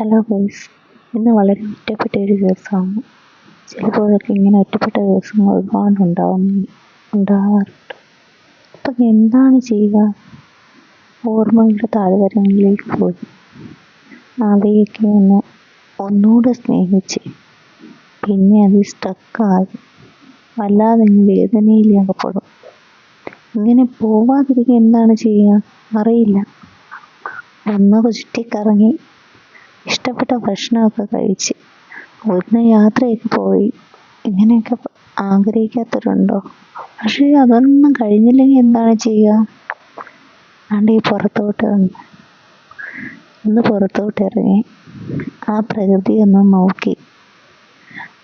Hello guys ഇന്ന് വളരെ ഒറ്റപ്പെട്ട ഒരു ദിവസമാണ്. ചിലപ്പോഴൊക്കെ ഇങ്ങനെ ഒറ്റപ്പെട്ട ദിവസങ്ങൾ ഒരുപാട് ഉണ്ടാവും ഉണ്ടാവാറുണ്ട്. അപ്പം എന്താണ് ചെയ്യുക? ഓർമ്മകളുടെ താഴ്വരങ്ങളിലേക്ക് പോയി. അവയൊക്കെ ഒന്ന് ഒന്നുകൂടെ സ്നേഹിച്ച് പിന്നെ അത് സ്റ്റക്കായി വല്ലാതെ വേദനയിൽ അകപ്പെടും ഇങ്ങനെ പോവാതിരിക്കാൻ എന്താണ് ചെയ്യുക? അറിയില്ല. ഒന്ന് ചുറ്റിക്കറങ്ങി ഇഷ്ടപ്പെട്ട ഭക്ഷണമൊക്കെ കഴിച്ച് ഒന്ന് യാത്രയൊക്കെ പോയി ഇങ്ങനെയൊക്കെ ആഗ്രഹിക്കാത്തവരുണ്ടോ? പക്ഷേ അതൊന്നും കഴിഞ്ഞില്ലെങ്കിൽ എന്താണ് ചെയ്യുക? ആണ്ട് ഈ പുറത്തോട്ട് വന്ന് ഒന്ന് പുറത്തോട്ട് ഇറങ്ങി ആ പ്രകൃതി ഒന്ന് നോക്കി.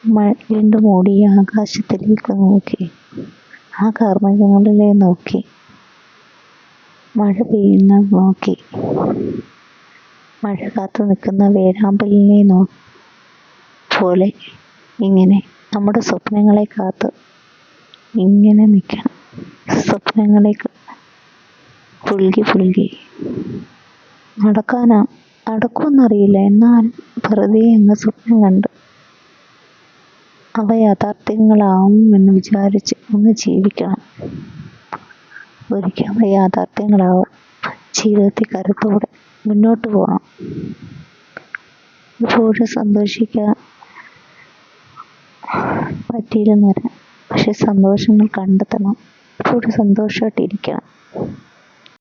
മഴ വീണ്ടും മൂടി ആകാശത്തിലേക്ക് നോക്കി. ആ കാർമേഘങ്ങളിലെ നോക്കി. മഴ പെയ്യുന്ന നോക്കി. മഴ കാത്തു നിൽക്കുന്ന വേഴാമ്പലിനെ നോ പോലെ ഇങ്ങനെ നമ്മുടെ സ്വപ്നങ്ങളെ കാത്ത് ഇങ്ങനെ നിൽക്കണം. സ്വപ്നങ്ങളെ പുൽകി പുൽകി. നടക്കാനാ നടക്കുമെന്നറിയില്ല. എന്നാൽ വെറുതെ എന്ന സ്വപ്നം കണ്ട് അവ യാഥാർത്ഥ്യങ്ങളാവും എന്ന് വിചാരിച്ച് ഒന്ന് ജീവിക്കണം. ഒരിക്കൽ അവ യാഥാർത്ഥ്യങ്ങളാവും. ജീവിതത്തിൽ കരുത്തോടെ മുന്നോട്ട് പോകണം എപ്പോഴും സന്തോഷിക്കാൻ പറ്റിയില്ലെന്ന് വരാം. പക്ഷെ സന്തോഷങ്ങൾ കണ്ടെത്തണം. ഇപ്പോഴും സന്തോഷമായിട്ടിരിക്കണം.